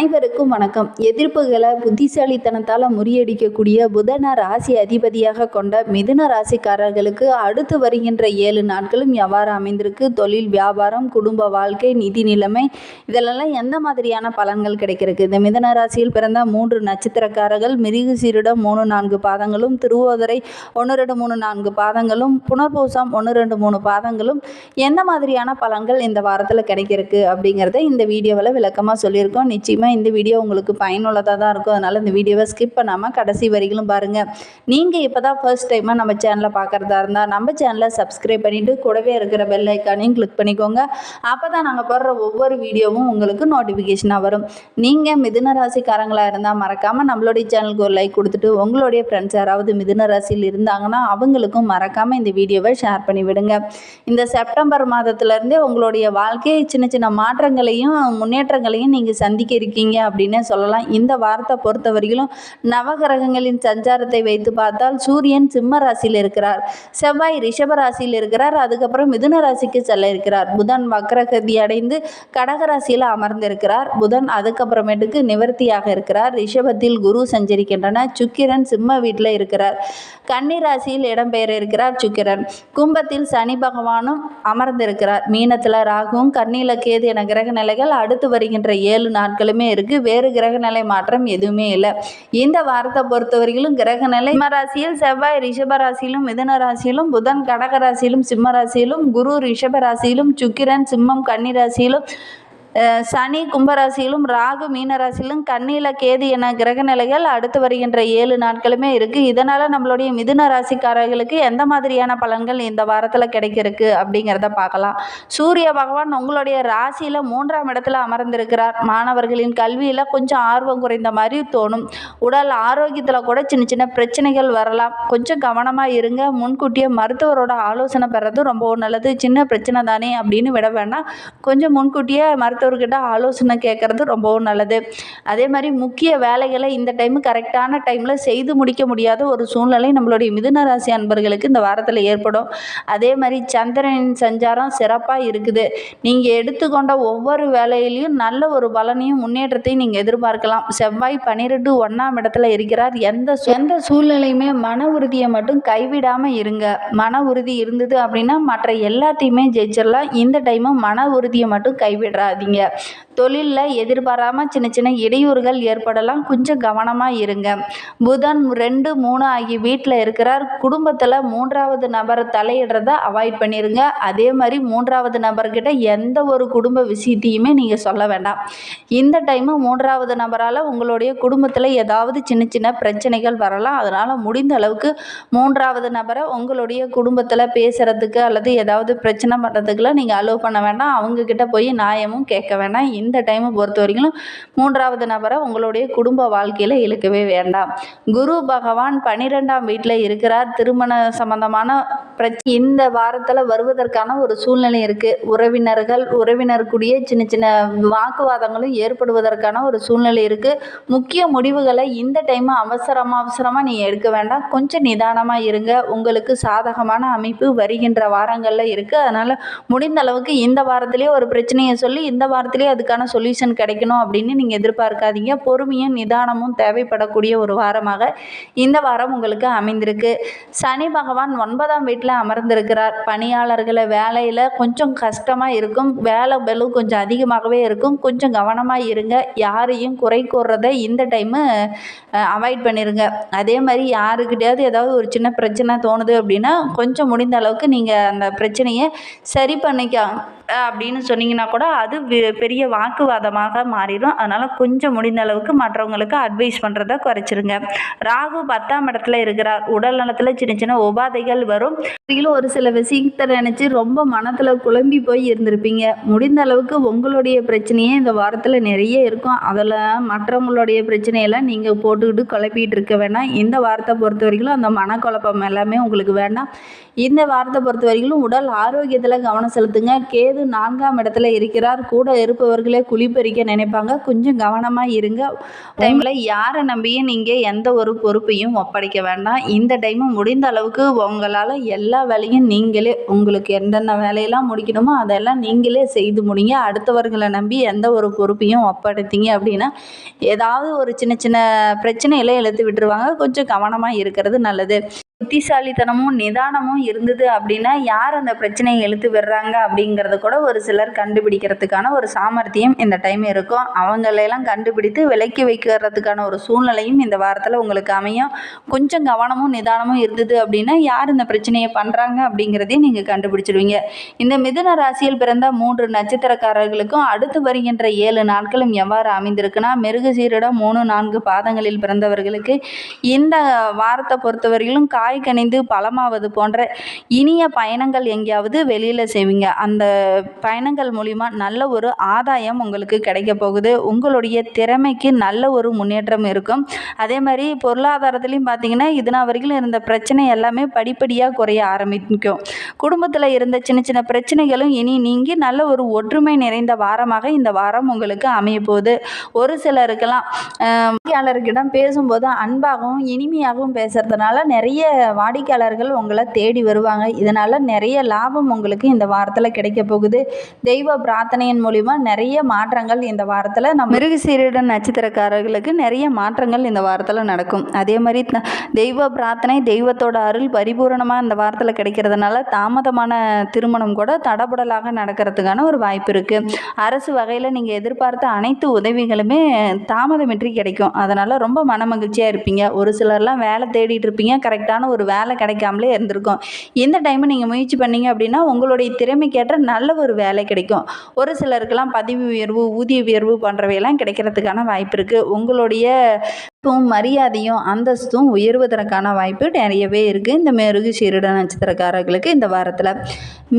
அனைவருக்கும் வணக்கம். எதிர்ப்புகளை புத்திசாலித்தனத்தால் முறியடிக்கக்கூடிய புதன ராசி அதிபதியாக கொண்ட மிதுன ராசிக்காரர்களுக்கு அடுத்து வருகின்ற ஏழு நாட்களும் எவ்வாறு அமைந்திருக்கு? தொழில் வியாபாரம் குடும்ப வாழ்க்கை நிதி நிலைமை இதிலெல்லாம் எந்த மாதிரியான பலன்கள் கிடைக்கிறதுக்கு? இந்த மிதுன ராசியில் பிறந்த மூன்று நட்சத்திரக்காரர்கள் மிருகு சீரிடம் மூணு நான்கு பாதங்களும் திருவோதரை ஒன்று ரெண்டு மூணு நான்கு பாதங்களும் புனர்பூசம் ஒன்று ரெண்டு மூணு பாதங்களும் எந்த மாதிரியான பலன்கள் இந்த வாரத்தில் கிடைக்கிறதுக்கு? அப்படிங்கிறத இந்த வீடியோவில் விளக்கமாக சொல்லியிருக்கோம். நிச்சயமாக இந்த வீடியோ உங்களுக்கு பயனுள்ளதாக தான் இருக்கும். அதனால் இந்த வீடியோவை ஸ்கிப் பண்ணாமல் கடைசி வரிகளும் பாருங்கள் நீங்கள் இப்போ தான் ஃபர்ஸ்ட் டைமாக நம்ம சேனலை பார்க்குறதா இருந்தால் நம்ம சேனலை சப்ஸ்கிரைப் பண்ணிவிட்டு கூடவே இருக்கிற பெல் ஐக்கானையும் கிளிக் பண்ணிக்கோங்க. அப்போ தான் நாங்கள் போடுற ஒவ்வொரு வீடியோவும் உங்களுக்கு நோட்டிஃபிகேஷனாக வரும். நீங்கள் மிதுன ராசிக்காரங்களாக இருந்தால் மறக்காமல் நம்மளுடைய சேனலுக்கு ஒரு லைக் கொடுத்துட்டு உங்களுடைய ஃப்ரெண்ட்ஸ் யாராவது மிதுன ராசியில் இருந்தாங்கன்னா அவங்களுக்கும் மறக்காமல் இந்த வீடியோவை ஷேர் பண்ணி விடுங்க. இந்த செப்டம்பர் மாதத்துலேருந்தே உங்களுடைய வாழ்க்கையை சின்ன சின்ன மாற்றங்களையும் முன்னேற்றங்களையும் நீங்கள் சந்திக்க இருக்கீங்க. அப்படின்னு சொல்லலாம். இந்த வாரத்தை பொறுத்தவரையிலும் நவகிரகங்களின் சஞ்சாரத்தை வைத்து பார்த்தால் சூரியன் சிம்ம ராசியில் இருக்கிறார். செவ்வாய் ரிஷப ராசியில் இருக்கிறார். அதுக்கப்புறம் மிதுன ராசிக்கு செல்ல இருக்கிறார். புதன் வக்ரகதி அடைந்து கடக ராசியில் அமர்ந்திருக்கிறார். புதன் அதுக்கப்புறமேட்டுக்கு நிவர்த்தியாக இருக்கிறார். ரிஷபத்தில் குரு சஞ்சரிக்கின்றன. சுக்கிரன் சிம்ம வீட்டில் இருக்கிறார். கன்னி ராசியில் இடம்பெயர இருக்கிறார் சுக்கிரன். கும்பத்தில் சனி பகவானும் அமர்ந்திருக்கிறார். மீனத்தில் ராகுவும் கண்ணில கேது என கிரக நிலைகள் அடுத்து வருகின்ற ஏழு நாட்களுமே இருக்கு. வேறு கிரக நிலை மாற்றம் எதுவுமே இல்லை. இந்த வாரத்தை பொறுத்தவரையிலும் கிரக நிலை ராசியில் செவ்வாய் ரிஷப ராசியிலும் மிதன ராசியிலும் புதன் கடக ராசியிலும் சிம்ம ராசியிலும் குரு ரிஷப ராசியிலும் சுக்கிரன் சிம்மம் கன்னி ராசியிலும் சனி கும்பராசியிலும் ராகு மீனராசியிலும் கண்ணில கேது என கிரக நிலைகள் அடுத்து வருகின்ற ஏழு நாட்களுமே இருக்குது இதனால் நம்மளுடைய மிதுன ராசிக்காரர்களுக்கு எந்த மாதிரியான பலன்கள் இந்த வாரத்தில் கிடைக்கிறதுக்கு அப்படிங்கிறத பார்க்கலாம். சூரிய பகவான் உங்களுடைய ராசியில் மூன்றாம் இடத்துல அமர்ந்திருக்கிறார். மாணவர்களின் கல்வியில் கொஞ்சம் ஆர்வம் குறைந்த மாதிரி தோணும். உடல் ஆரோக்கியத்தில் கூட சின்ன சின்ன பிரச்சனைகள் வரலாம். கொஞ்சம் கவனமாக இருங்க. முன்கூட்டியே மருத்துவரோட ஆலோசனை பெறது ரொம்ப நல்லது. சின்ன பிரச்சனை தானே அப்படின்னு விட வேண்டாம். கொஞ்சம் முன்கூட்டியே மற்றவர்கிட்ட ஆலோசனை கேட்குறது ரொம்பவும் நல்லது. அதே மாதிரி முக்கிய வேலைகளை இந்த டைம் கரெக்டான டைமில் செய்து முடிக்க முடியாத ஒரு சூழ்நிலை நம்மளுடைய மிதுன ராசி அன்பர்களுக்கு இந்த வாரத்தில் ஏற்படும். அதே மாதிரி சந்திரனின் சஞ்சாரம் சிறப்பாக இருக்குது. நீங்கள் எடுத்துக்கொண்ட ஒவ்வொரு வேலையிலையும் நல்ல ஒரு பலனையும் முன்னேற்றத்தையும் நீங்கள் எதிர்பார்க்கலாம். செவ்வாய் பன்னிரெண்டு ஒன்றாம் இடத்துல இருக்கிறார். எந்த எந்த சூழ்நிலையுமே மன உறுதியை மட்டும் கைவிடாமல் இருங்க. மன உறுதி இருந்தது அப்படின்னா மற்ற எல்லாத்தையுமே ஜெயிச்சிடலாம் இந்த டைமும் மன உறுதியை மட்டும் கைவிடாதீங்க. தொழிலில் எதிர்பாராமல் சின்ன சின்ன இடையூறுகள் ஏற்படலாம். கொஞ்சம் கவனமாக இருங்க. புதன் ரெண்டு மூணு ஆகிய வீட்டில் இருக்கிறார். குடும்பத்தில் மூன்றாவது நபர் தலையிடுறத அவாய்ட் பண்ணிடுங்க அதே மாதிரி மூன்றாவது நபர்கிட்ட எந்த ஒரு குடும்ப விஷயத்தையுமே நீங்கள் சொல்ல வேண்டாம். இந்த டைமு மூன்றாவது நபரால் உங்களுடைய குடும்பத்தில் ஏதாவது சின்ன சின்ன பிரச்சனைகள் வரலாம். அதனால் முடிந்த அளவுக்கு மூன்றாவது நபரை உங்களுடைய குடும்பத்தில் பேசுகிறதுக்கு அல்லது ஏதாவது பிரச்சனை பண்ணுறதுக்குலாம் நீங்கள் அலோவ் பண்ண வேண்டாம். அவங்கக்கிட்ட போய் நியாயமும் கேட்க வேண்டாம் இந்த டைமை பொறுத்த வரைக்கும் மூன்றாவது நபரை உங்களுடைய குடும்ப வாழ்க்கையில் இழுக்கவே வேண்டாம். குரு பகவான் பன்னிரெண்டாம் வீட்டில் இருக்கிறார். திருமண சம்பந்தமான பிரச்சனை இந்த வாரத்தில் வருவதற்கான ஒரு சூழ்நிலை இருக்குது உறவினர்கள் உறவினருக்குடிய சின்ன சின்ன வாக்குவாதங்களும் ஏற்படுவதற்கான ஒரு சூழ்நிலை இருக்குது முக்கிய முடிவுகளை இந்த டைம் அவசரமாக அவசரமாக நீங்கள் எடுக்க வேண்டாம். கொஞ்சம் நிதானமாக இருங்க. உங்களுக்கு சாதகமான அமைப்பு வருகின்ற வாரங்களில் இருக்குது அதனால் முடிந்த அளவுக்கு இந்த வாரத்திலேயே ஒரு பிரச்சனையை சொல்லி இந்த வாரத்திலேயே அதுக்கான சொல்யூஷன் கிடைக்கணும் அப்படின்னு நீங்கள் எதிர்பார்க்காதீங்க. பொறுமையும் நிதானமும் தேவைப்படக்கூடிய ஒரு வாரமாக இந்த வாரம் உங்களுக்கு அமைந்திருக்கு. சனி பகவான் ஒன்பதாம் வீட்டில் அமர்ந்திருக்கிறார். பணியாளர்களை வேலையில் கொஞ்சம் கஷ்டமாக இருக்கும். வேலை பளு கொஞ்சம் அதிகமாகவே இருக்கும். கொஞ்சம் கவனமாக இருங்க. யாரையும் குறை கூறுறத இந்த டைமு அவாய்ட் பண்ணிடுங்க அதே மாதிரி யாருக்கிட்டையாவது ஏதாவது ஒரு சின்ன பிரச்சனை தோணுது அப்படின்னா கொஞ்சம் முடிந்த அளவுக்கு நீங்கள் அந்த பிரச்சனையை சரி பண்ணிக்க அப்படின்னு சொன்னீங்கன்னா கூட அது வி- பெரிய வாக்குவாதமாக மாறிடும். அதனால் கொஞ்சம் முடிந்த அளவுக்கு மற்றவங்களுக்கு அட்வைஸ் பண்ணுறத குறைச்சிருங்க. ராகு பத்தாம் இடத்துல இருக்கிறார். உடல் நலத்தில் சின்ன சின்ன உபாதைகள் வரும். இதிலும் ஒரு சில விஷயத்தை நினச்சி ரொம்ப மனத்தில் குழம்பி போய் இருந்திருப்பீங்க. முடிந்த அளவுக்கு உங்களுடைய பிரச்சனையே இந்த வாரத்தில் நிறைய இருக்கும். அதில் மற்றவங்களுடைய பிரச்சனையெல்லாம் நீங்கள் போட்டுக்கிட்டு குழப்பிட்டு இருக்க வேண்டாம் இந்த வாரத்தை பொறுத்த வரைக்கும் அந்த மனக்குழப்பம் எல்லாமே உங்களுக்கு வேண்டாம். இந்த வாரத்தை பொறுத்த வரைக்கும் உடல் ஆரோக்கியத்தில் கவனம் செலுத்துங்க. கேது நான்காம் இடத்துல இருக்கிறார். கூட கூட இருப்பவர்களே குளிப்பறிக்க நினைப்பாங்க. கொஞ்சம் கவனமாக இருங்க. டைமில் யாரை நம்பியும் நீங்கள் எந்த ஒரு பொறுப்பையும் ஒப்படைக்க வேண்டாம். இந்த டைமு முடிந்த அளவுக்கு உங்களால் எல்லா வேலையும் நீங்களே உங்களுக்கு என்னென்ன வேலையெல்லாம் முடிக்கணுமோ அதெல்லாம் நீங்களே செய்து முடிங்க. அடுத்தவர்களை நம்பி எந்த ஒரு பொறுப்பையும் ஒப்படைத்தீங்க அப்படின்னா ஏதாவது ஒரு சின்ன சின்ன பிரச்சனையில் இழுத்து விட்டுருவாங்க. கொஞ்சம் கவனமாக இருக்கிறது நல்லது. புத்திசாலித்தனமும் நிதானமும் இருந்தது அப்படின்னா யார் அந்த பிரச்சனையை இழுத்து விடுறாங்க அப்படிங்கிறத கூட ஒரு சிலர் கண்டுபிடிக்கிறதுக்கான ஒரு சாமர்த்தியம் இந்த டைம் இருக்கும். அவங்களெல்லாம் கண்டுபிடித்து விலக்கி வைக்கிறதுக்கான ஒரு சூழ்நிலையும் இந்த வாரத்தில் உங்களுக்கு அமையும். கொஞ்சம் கவனமும் நிதானமும் இருந்தது அப்படின்னா யார் இந்த பிரச்சனையை பண்ணுறாங்க அப்படிங்கிறதையும் நீங்கள் கண்டுபிடிச்சிடுவீங்க. இந்த மிதுன ராசியில் பிறந்த மூன்று நட்சத்திரக்காரர்களுக்கும் அடுத்து வருகின்ற ஏழு நாட்களும் எவ்வாறு அமைந்திருக்குன்னா மெருகு சீரிடம் மூணு நான்கு பாதங்களில் பிறந்தவர்களுக்கு இந்த வாரத்தை பொறுத்தவரையிலும் காய் கனிந்து பழமாவது போன்ற இனிய பயணங்கள் எங்கேயாவது வெளியில் செய்வீங்க. அந்த பயணங்கள் மூலிமா நல்ல ஒரு ஆதாயம் உங்களுக்கு கிடைக்க போகுது. உங்களுடைய திறமைக்கு நல்ல ஒரு முன்னேற்றம் இருக்கும். அதே மாதிரி பொருளாதாரத்துலேயும் பார்த்தீங்கன்னா இதுனா வரைக்கும் இருந்த பிரச்சனை எல்லாமே படிப்படியாக குறைய ஆரம்பிக்கும். குடும்பத்தில் இருந்த சின்ன சின்ன பிரச்சனைகளும் இனி நீங்கி நல்ல ஒரு ஒற்றுமை நிறைந்த வாரமாக இந்த வாரம் உங்களுக்கு அமைய போகுது. ஒரு சிலருக்கெல்லாம் வாடிக்கையாளர்களிடம் பேசும்போது அன்பாகவும் இனிமையாகவும் பேசுறதுனால நிறைய வாடிக்கையாளர்கள் உங்களை தேடி வருவாங்க. இதனால் நிறைய லாபம் உங்களுக்கு இந்த வாரத்தில் கிடைக்க போகுது. தெய்வ பிரார்த்தனையின் மூலிமா நிறைய மாற்றங்கள் இந்த வாரத்தில் நம்ம மிருகசீரிட நட்சத்திரக்காரர்களுக்கு நிறைய மாற்றங்கள் இந்த வாரத்தில் நடக்கும். அதே மாதிரி த- தெய்வ பிரார்த்தனை தெய்வத்தோட அருள் பரிபூரணமாக இந்த வாரத்தில் கிடைக்கிறதுனால தாமதமான திருமணம் கூட தடபுடலாக நடக்கிறதுக்கான ஒரு வாய்ப்பு இருக்குது அரசு வகையில் நீங்கள் எதிர்பார்த்த அனைத்து உதவிகளுமே தாமதமின்றி கிடைக்கும். அதனால் ரொம்ப மனமகிழ்ச்சியாக இருப்பீங்க. ஒரு சிலர்லாம் வேலை தேடிட்டு இருப்பீங்க. கரெக்டான ஒரு வேலை கிடைக்காமலே இருந்திருக்கும். இந்த டைமை நீங்கள் முயற்சி பண்ணீங்க அப்படின்னா உங்களுடைய திறமைக்கேற்ற நல்ல ஒரு வேலை கிடைக்கும். ஒரு சிலருக்கெல்லாம் பதவி உயர்வு ஊதிய உயர்வு போன்றவையெல்லாம் கிடைக்கிறதுக்கான வாய்ப்பு இருக்குது உங்களுடைய மரியாதையும் அந்தஸ்தும் உயர்வதற்கான வாய்ப்பு நிறையவே இருக்குது இந்த மெருகு சீருட நட்சத்திரக்காரர்களுக்கு இந்த வாரத்தில்.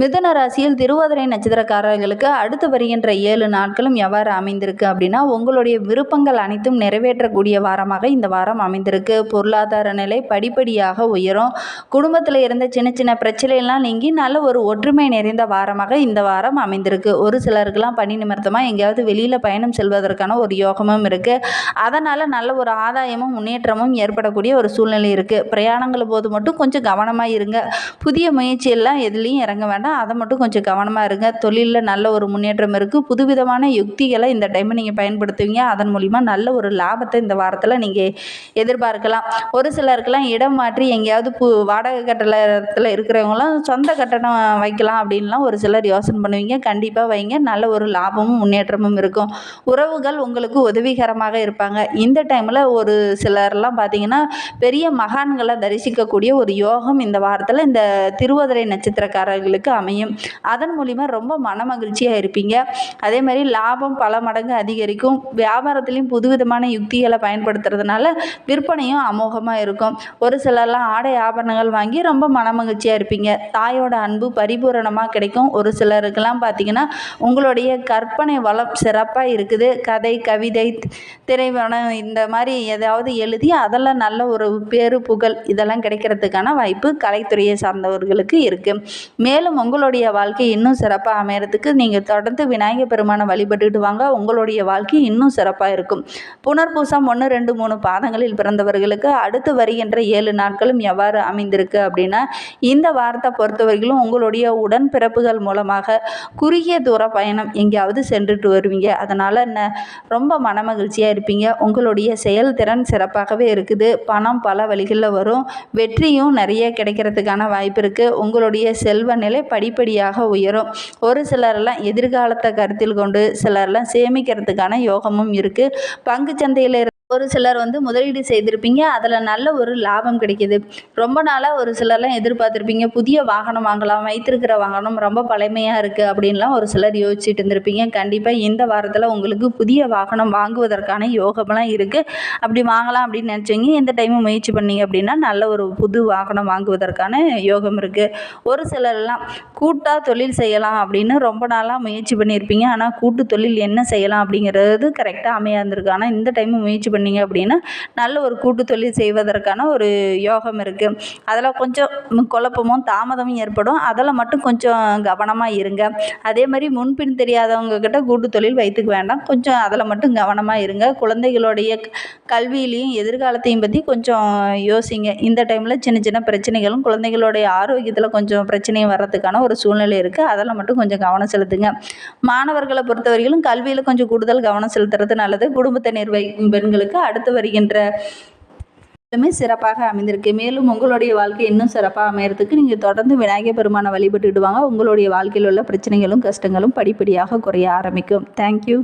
மிதுன ராசியில் திருவாதிரை நட்சத்திரக்காரர்களுக்கு அடுத்து வருகின்ற ஏழு நாட்களும் எவ்வாறு அமைந்திருக்கு அப்படின்னா உங்களுடைய விருப்பங்கள் அனைத்தும் நிறைவேற்றக்கூடிய வாரமாக இந்த வாரம் அமைந்திருக்கு. பொருளாதார நிலை படிப்படியாக உயரும். குடும்பத்தில் இருந்த சின்ன சின்ன பிரச்சனையெல்லாம் நீங்கி நல்ல ஒரு ஒற்றுமை நிறைந்த வாரமாக இந்த வாரம் அமைந்திருக்கு. ஒரு சிலருக்கெல்லாம் பணி நிமித்தமாக எங்கேயாவது வெளியில் பயணம் செல்வதற்கான ஒரு யோகமும் இருக்குது அதனால் நல்ல ஒரு ஆதாயமும் முன்னேற்றமும் ஏற்படக்கூடிய ஒரு சூழ்நிலை இருக்குது பிரயாணங்கள் போது மட்டும் கொஞ்சம் கவனமாக இருங்க. புதிய முயற்சியெல்லாம் எதுலேயும் இறங்க வேண்டாம். அதை மட்டும் கொஞ்சம் கவனமாக இருங்க. தொழிலில் நல்ல ஒரு முன்னேற்றம் இருக்குது புதுவிதமான யுக்திகளை இந்த டைமை நீங்கள் பயன்படுத்துவீங்க. அதன் மூலிமா நல்ல ஒரு லாபத்தை இந்த வாரத்தில் நீங்கள் எதிர்பார்க்கலாம். ஒரு சிலருக்கெல்லாம் இடம் மாற்றி எங்கேயாவது பு வாடகை கட்டடத்தில் இருக்கிறவங்களாம் சொந்த கட்டடம் வைக்கலாம் அப்படின்லாம் ஒரு சிலர் யோசனை பண்ணுவீங்க. கண்டிப்பாக வைங்க. நல்ல ஒரு லாபமும் முன்னேற்றமும் இருக்கும். உறவுகள் உங்களுக்கு உதவிகரமாக இருப்பாங்க. இந்த டைமில் ஒரு சிலர்லாம் பார்த்தீங்கன்னா பெரிய மகான்களை தரிசிக்கக்கூடிய ஒரு யோகம் இந்த வாரத்தில் இந்த திருவதிரை நட்சத்திரக்காரர்களுக்கு அமையும். அதன் மூலிமா ரொம்ப மனமகிழ்ச்சியாக இருப்பீங்க. அதே மாதிரி லாபம் பல மடங்கு அதிகரிக்கும். வியாபாரத்துலேயும் புதுவிதமான யுக்திகளை பயன்படுத்துறதுனால விற்பனையும் அமோகமாக இருக்கும். ஒரு சிலர்லாம் ஆடை ஆபரணங்கள் வாங்கி ரொம்ப மனமகிழ்ச்சியாக இருப்பீங்க. தாயோட அன்பு பரிபூரணமாக கிடைக்கும். ஒரு சிலருக்கெல்லாம் பார்த்தீங்கன்னா உங்களுடைய கற்பனை வளம் சிறப்பாக இருக்குது. கதை கவிதை திரைப்படம் இந்த மாதிரி எதாவது எழுதி அதெல்லாம் நல்ல ஒரு பேரு புகழ் இதெல்லாம் கிடைக்கிறதுக்கான வாய்ப்பு கலைத்துறையை சார்ந்தவர்களுக்கு இருக்குது மேலும் உங்களுடைய வாழ்க்கை இன்னும் சிறப்பாக அமையறதுக்கு நீங்கள் தொடர்ந்து விநாயகர் பெருமானை வழிபட்டுட்டு வாங்க. உங்களுடைய வாழ்க்கை இன்னும் சிறப்பாக இருக்கும். புனர்பூசம் ஒன்று ரெண்டு மூணு பாதங்களில் பிறந்தவர்களுக்கு அடுத்து வருகின்ற ஏழு நாட்களும் எவ்வாறு அமைந்திருக்கு அப்படின்னா இந்த வாரத்தை பொறுத்தவரையிலும் உங்களுடைய உடன்பிறப்புகள் மூலமாக குறுகிய தூர பயணம் எங்கேயாவது சென்றுட்டு வருவீங்க. அதனால் என்ன ரொம்ப மனமகிழ்ச்சியாக இருப்பீங்க. உங்களுடைய செயல்திறன் சிறப்பாகவே இருக்குது. பணம் பல வழிகளில் வரும். வெற்றியும் நிறைய கிடைக்கிறதுக்கான வாய்ப்பு இருக்குது உங்களுடைய செல்வ நிலை படிப்படியாக உயரும். ஒரு சிலரெல்லாம் எதிர்காலத்தை கருத்தில் கொண்டு சிலர்லாம் சேமிக்கிறதுக்கான யோகமும் இருக்குது பங்கு சந்தையில் ஒரு சிலர் வந்து முதலீடு செய்திருப்பீங்க. அதில் நல்ல ஒரு லாபம் கிடைக்கிது. ரொம்ப நாளாக ஒரு சிலர்லாம் எதிர்பார்த்துருப்பீங்க. புதிய வாகனம் வாங்கலாம் வைத்திருக்கிற வாகனம் ரொம்ப பழமையாக இருக்குது அப்படின்லாம் ஒரு சிலர் யோசிச்சுட்டு இருந்திருப்பீங்க. கண்டிப்பாக இந்த வாரத்தில் உங்களுக்கு புதிய வாகனம் வாங்குவதற்கான யோகமெல்லாம் இருக்குது அப்படி வாங்கலாம் அப்படின்னு நினச்சிங்க இந்த டைமும் முயற்சி பண்ணீங்க அப்படின்னா நல்ல ஒரு புது வாகனம் வாங்குவதற்கான யோகம் இருக்குது ஒரு சிலர்லாம் கூட்டாக தொழில் செய்யலாம் அப்படின்னு ரொம்ப நாளாக முயற்சி பண்ணியிருப்பீங்க ஆனால் கூட்டு தொழில் என்ன செய்யலாம் அப்படிங்கிறது கரெக்டாக அமையா இருந்திருக்கு ஆனால் இந்த டைமு முயற்சி பண்ணி பண்ணீங்க அப்படின்னா நல்ல ஒரு கூட்டு தொழில் செய்வதற்கான ஒரு யோகம் இருக்குது அதில் கொஞ்சம் குழப்பமும் தாமதமும் ஏற்படும். அதில் மட்டும் கொஞ்சம் கவனமாக இருங்க. அதே மாதிரி முன்பின் தெரியாதவங்க கிட்ட கூட்டு தொழில் வைத்துக்க வேண்டாம். கொஞ்சம் அதில் மட்டும் கவனமாக இருங்க. குழந்தைகளுடைய கல்வியிலையும் எதிர்காலத்தையும் பற்றி கொஞ்சம் யோசிங்க. இந்த டைமில் சின்ன சின்ன பிரச்சனைகளும் குழந்தைகளுடைய ஆரோக்கியத்தில் கொஞ்சம் பிரச்சனையும் வர்றதுக்கான ஒரு சூழ்நிலை இருக்குது அதில் மட்டும் கொஞ்சம் கவனம் செலுத்துங்க. மாணவர்களை பொறுத்தவரையிலும் கல்வியில் கொஞ்சம் கூடுதல் கவனம் செலுத்துறது நல்லது. குடும்பத்தை நிர்வகிக்கும் பெண்களுக்கு அடுத்து வருகின்ற எல்லாமே சிறப்பாக அமைந்திருக்கு. மேலும் உங்களுடைய வாழ்க்கை இன்னும் சிறப்பாக அமையறதுக்கு நீங்கள் தொடர்ந்து விநாயகர் பெருமானை வழிபட்டுடுவாங்க உங்களுடைய வாழ்க்கையில் உள்ள பிரச்சனைகளும் கஷ்டங்களும் படிப்படியாக குறைய ஆரம்பிக்கும். தேங்க்யூ